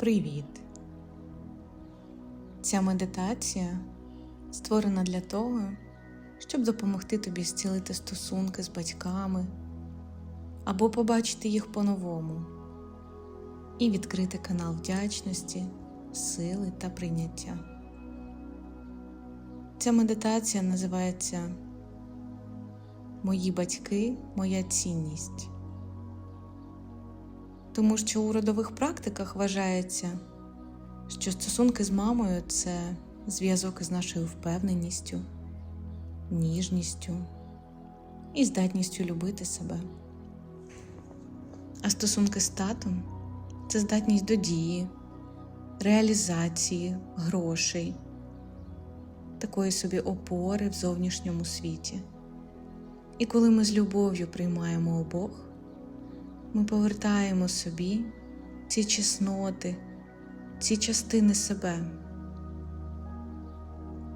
Привіт! Ця медитація створена для того, щоб допомогти тобі зцілити стосунки з батьками або побачити їх по-новому і відкрити канал вдячності, сили та прийняття. Ця медитація називається Мої батьки, моя цінність. Тому що у родових практиках вважається, що стосунки з мамою це зв'язок із нашою впевненістю, ніжністю і здатністю любити себе. А стосунки з татом це здатність до дії, реалізації, грошей, такої собі опори в зовнішньому світі. І коли ми з любов'ю приймаємо обох, ми повертаємо собі ці чесноти, ці частини себе.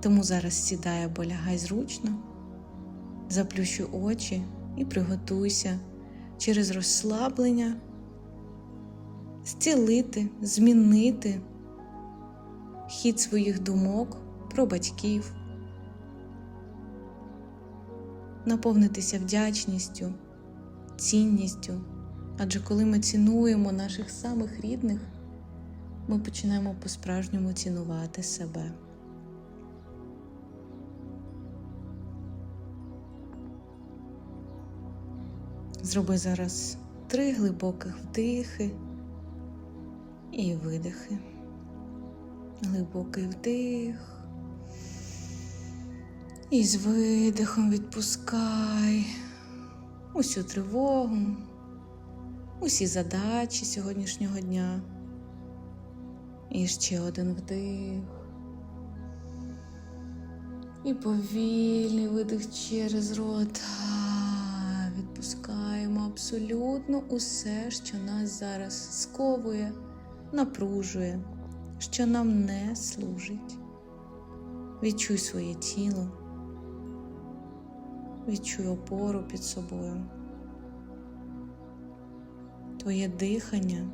Тому зараз сідай або лягай зручно, заплющуй очі і приготуйся через розслаблення зцілити, змінити хід своїх думок про батьків, наповнитися вдячністю, цінністю. Адже коли ми цінуємо наших самих рідних, ми починаємо по-справжньому цінувати себе. Зроби зараз три глибоких вдихи і видихи. Глибокий вдих. І з видихом відпускай усю тривогу усі задачі сьогоднішнього дня. І ще один вдих. І повільний видих через рот. Відпускаємо абсолютно усе, що нас зараз сковує, напружує, що нам не служить. Відчуй своє тіло, відчуй опору під собою. Твоє дихання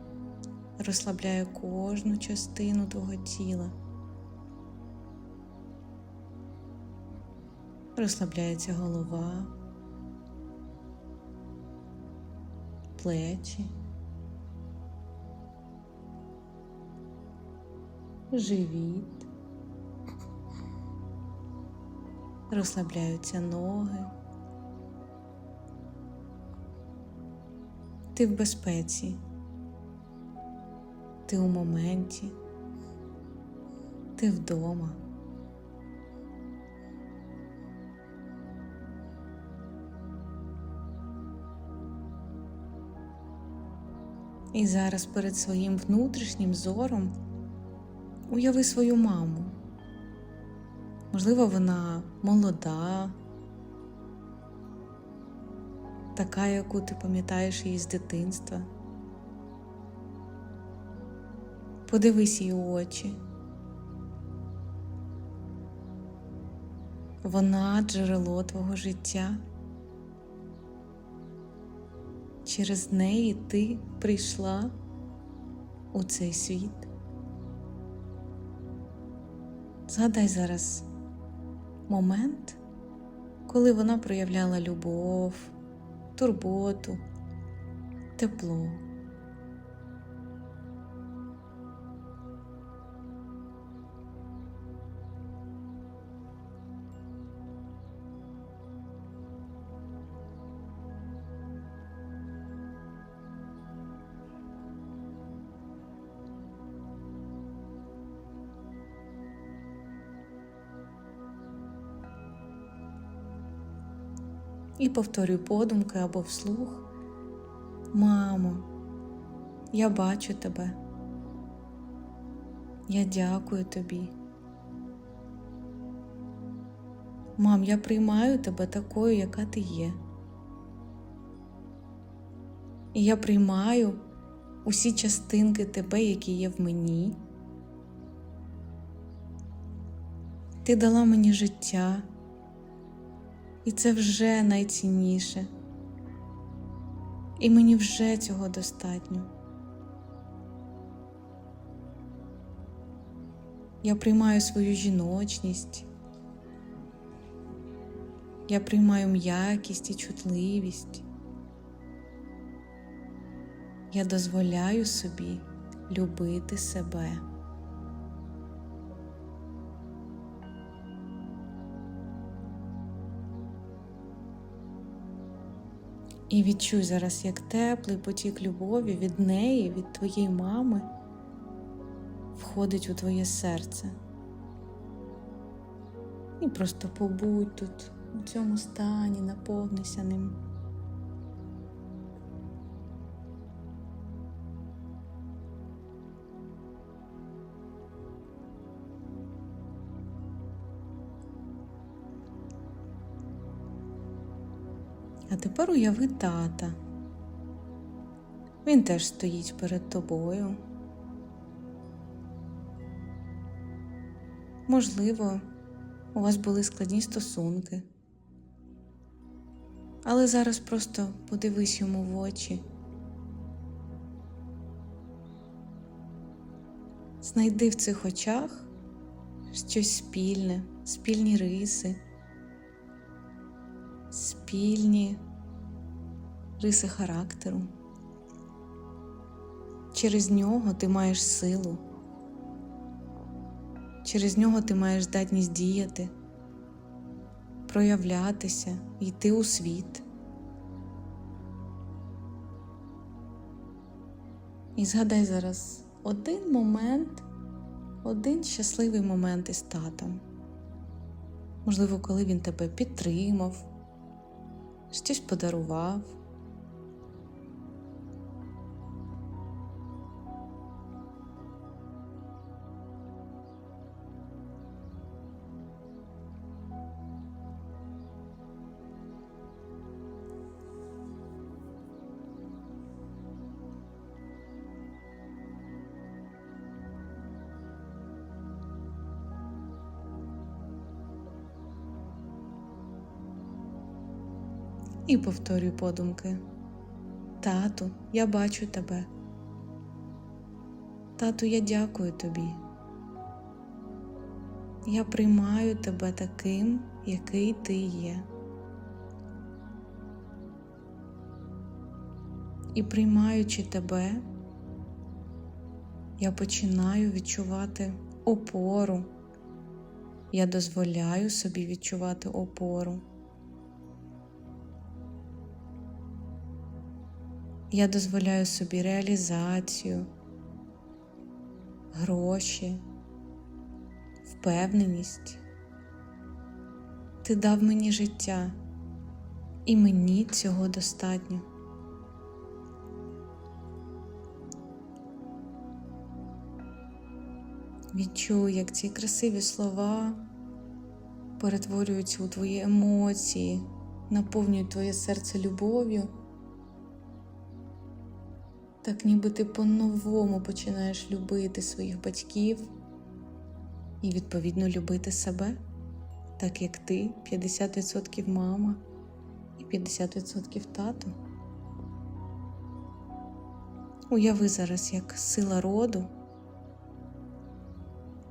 розслабляє кожну частину твого тіла. Розслабляється голова, плечі, живіт, розслабляються ноги. Ти в безпеці, ти у моменті, ти вдома. І зараз перед своїм внутрішнім зором уяви свою маму. Можливо, вона молода, така, яку ти пам'ятаєш її з дитинства. Подивись її у очі. Вона джерело твого життя. Через неї ти прийшла у цей світ. Згадай зараз момент, коли вона проявляла любов турботу, тепло. І повторюй подумки або вслух. Мамо, я бачу тебе. Я дякую тобі. Мам, я приймаю тебе такою, яка ти є. І я приймаю усі частинки тебе, які є в мені. Ти дала мені життя. І це вже найцінніше. І мені вже цього достатньо. Я приймаю свою жіночність. Я приймаю м'якість і чутливість. Я дозволяю собі любити себе. І відчуй зараз, як теплий потік любові від неї, від твоєї мами входить у твоє серце. І просто побудь тут, у цьому стані, наповнися ним. А тепер уяви тата. Він теж стоїть перед тобою. Можливо, у вас були складні стосунки. Але зараз просто подивись йому в очі. Знайди в цих очах щось спільне, спільні риси, спільні риси характеру. Через нього ти маєш силу. Через нього ти маєш здатність діяти, проявлятися, йти у світ. І згадай зараз один момент, один щасливий момент із татом. Можливо, коли він тебе підтримав, щось подарував. І повторюй подумки. Тату, я бачу тебе. Тату, я дякую тобі. Я приймаю тебе таким, який ти є. І приймаючи тебе, я починаю відчувати опору. Я дозволяю собі відчувати опору. Я дозволяю собі реалізацію, гроші, впевненість. Ти дав мені життя, і мені цього достатньо. Відчуй, як ці красиві слова перетворюються у твої емоції, наповнюють твоє серце любов'ю. Так ніби ти по-новому починаєш любити своїх батьків і, відповідно, любити себе, так як ти 50% мама і 50% тато. Уяви зараз, як сила роду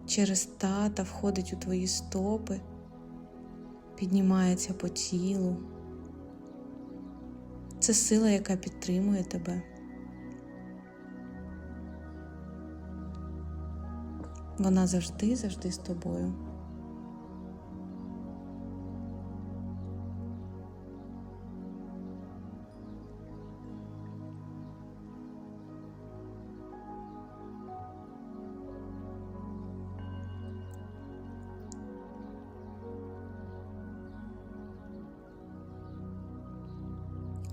через тата входить у твої стопи, піднімається по тілу. Це сила, яка підтримує тебе. Вона завжди, завжди з тобою.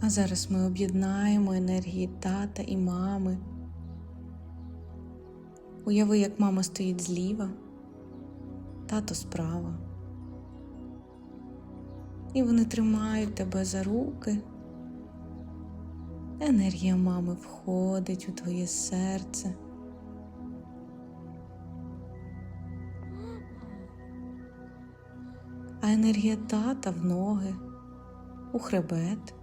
А зараз ми об'єднаємо енергії тата і мами. Уяви, як мама стоїть зліва, тато справа. І вони тримають тебе за руки. Енергія мами входить у твоє серце. А енергія тата в ноги, у хребет.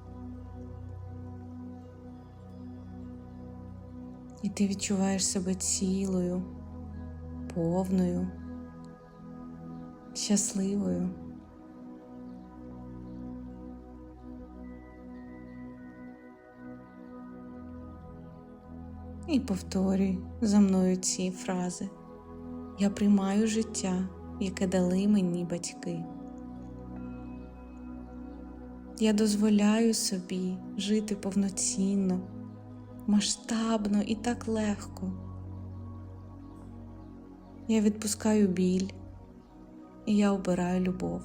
І ти відчуваєш себе цілою, повною. щасливою. І повторюй за мною ці фрази. Я приймаю життя, яке дали мені батьки. Я дозволяю собі жити повноцінно, масштабно і так легко. Я відпускаю біль, і я обираю любов.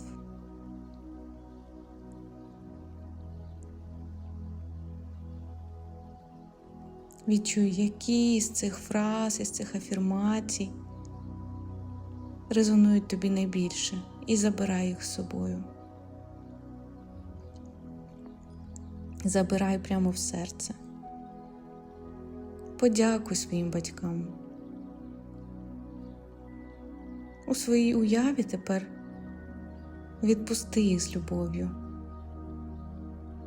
Відчуй, які з цих фраз, із цих афірмацій резонують тобі найбільше, і забирай їх з собою. Забирай прямо в серце. Подякуй своїм батькам. У своїй уяві тепер відпусти їх з любов'ю.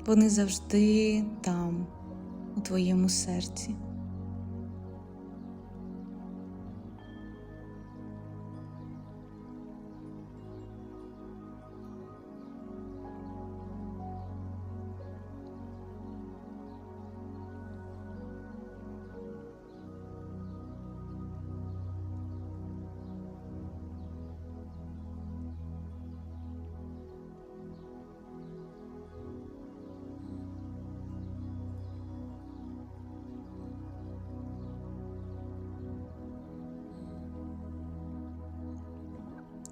Вони завжди там, у твоєму серці.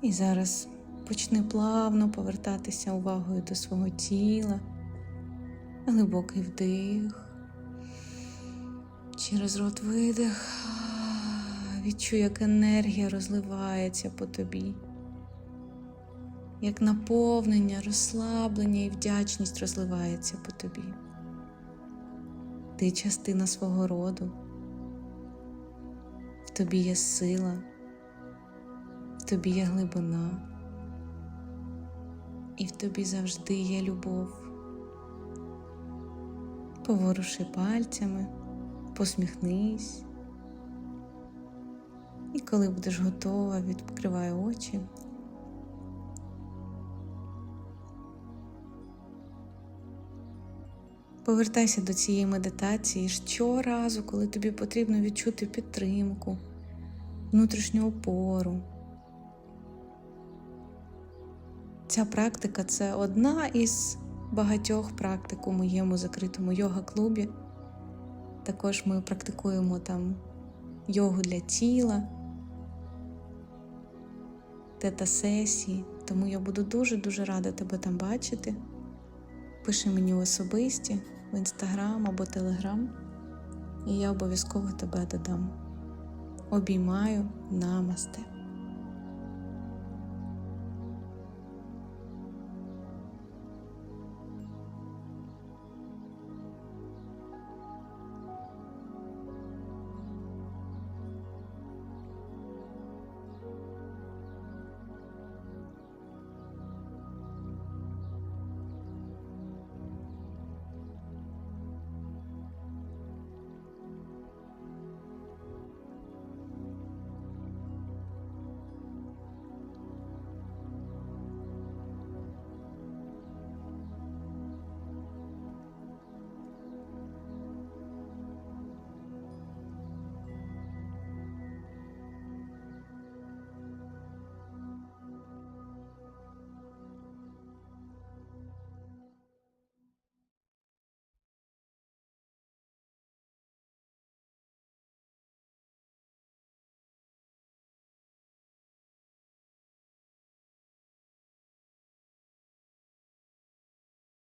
І зараз почни плавно повертатися увагою до свого тіла, глибокий вдих, через рот видих. Відчуй, як енергія розливається по тобі, як наповнення, розслаблення і вдячність розливається по тобі. Ти частина свого роду, в тобі є сила тобі є глибина, і в тобі завжди є любов. Поворуши пальцями, посміхнись, і коли будеш готова, відкривай очі. Повертайся до цієї медитації щоразу, коли тобі потрібно відчути підтримку, внутрішню опору. Ця практика це одна із багатьох практик у моєму закритому йога-клубі. Також ми практикуємо там йогу для тіла, тета-сесії, тому я буду дуже-дуже рада тебе там бачити. Пиши мені особисті в інстаграм або телеграм, і я обов'язково тебе додам. Обіймаю намасте.